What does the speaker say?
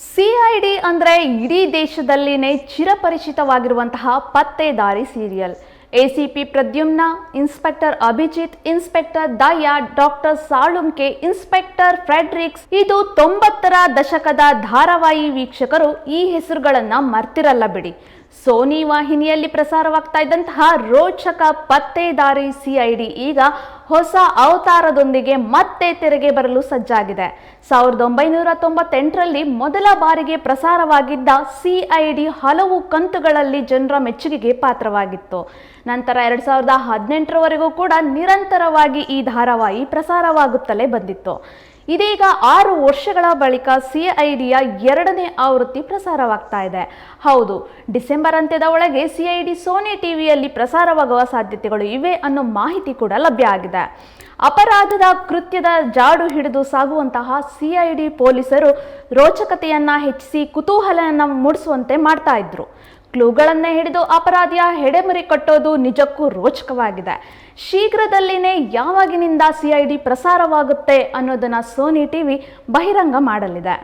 CID ಅಂದ್ರೆ ಇಡೀ ದೇಶದಲ್ಲಿನೇ ಚಿರಪರಿಚಿತವಾಗಿರುವಂತಹ ಪತ್ತೆದಾರಿ serial. ACP Pradyumna, inspector Abhijit, inspector Daya, doctor Salunkhe inspector Fredericks, ಇದು ತೊಂಬತ್ತರ ದಶಕದ ಧಾರಾವಾಹಿ ವೀಕ್ಷಕರು ಈ ಹೆಸರುಗಳನ್ನು ಮರ್ತಿರಲ್ಲ ಬಿಡಿ. ಸೋನಿ ವಾಹಿನಿಯಲ್ಲಿ ಪ್ರಸಾರವಾಗ್ತಾ ಇದ್ದಂತಹ ರೋಚಕ ಪತ್ತೇದಾರಿ ಸಿಐಡಿ ಈಗ ಹೊಸ ಅವತಾರದೊಂದಿಗೆ ಮತ್ತೆ ತೆರೆಗೆ ಬರಲು ಸಜ್ಜಾಗಿದೆ. ಸಾವಿರದ ಒಂಬೈನೂರ ತೊಂಬತ್ತೆಂಟರಲ್ಲಿ ಮೊದಲ ಬಾರಿಗೆ ಪ್ರಸಾರವಾಗಿದ್ದ ಸಿಐಡಿ ಹಲವು ಕಂತುಗಳಲ್ಲಿ ಜನರ ಮೆಚ್ಚುಗೆಗೆ ಪಾತ್ರವಾಗಿತ್ತು. ನಂತರ ಎರಡು ಸಾವಿರದ ಹದಿನೆಂಟರವರೆಗೂ ಕೂಡ ನಿರಂತರವಾಗಿ ಈ ಧಾರಾವಾಹಿ ಪ್ರಸಾರವಾಗುತ್ತಲೇ ಬಂದಿತ್ತು. ಇದೀಗ ಆರು ವರ್ಷಗಳ ಬಳಿಕ ಸಿಐಡಿಯ ಎರಡನೇ ಆವೃತ್ತಿ ಪ್ರಸಾರವಾಗ್ತಾ ಇದೆ. ಹೌದು, ಡಿಸೆಂಬರ್ ಅಂತ್ಯದ ಒಳಗೆ ಸಿಐಡಿ ಸೋನಿ ಟಿವಿಯಲ್ಲಿ ಪ್ರಸಾರವಾಗುವ ಸಾಧ್ಯತೆಗಳು ಇವೆ ಅನ್ನೋ ಮಾಹಿತಿ ಕೂಡ ಲಭ್ಯ ಆಗಿದೆ. ಅಪರಾಧದ ಕೃತ್ಯದ ಜಾಡು ಹಿಡಿದು ಸಾಗುವಂತಹ ಸಿಐಡಿ ಪೊಲೀಸರು ರೋಚಕತೆಯನ್ನ ಹೆಚ್ಚಿಸಿ ಕುತೂಹಲವನ್ನು ಮೂಡಿಸುವಂತೆ ಮಾಡ್ತಾ ಇದ್ರು. ಕ್ಲೂಗಳನ್ನೇ ಹಿಡಿದು ಅಪರಾಧಿಯ ಹೆಡೆಮರಿ ಕಟ್ಟೋದು ನಿಜಕ್ಕೂ ರೋಚಕವಾಗಿದೆ. ಶೀಘ್ರದಲ್ಲಿನೇ ಯಾವಾಗಿನಿಂದ ಸಿಐಡಿ ಪ್ರಸಾರವಾಗುತ್ತೆ ಅನ್ನೋದನ್ನ ಸೋನಿ ಟಿವಿ ಬಹಿರಂಗ ಮಾಡಲಿದೆ.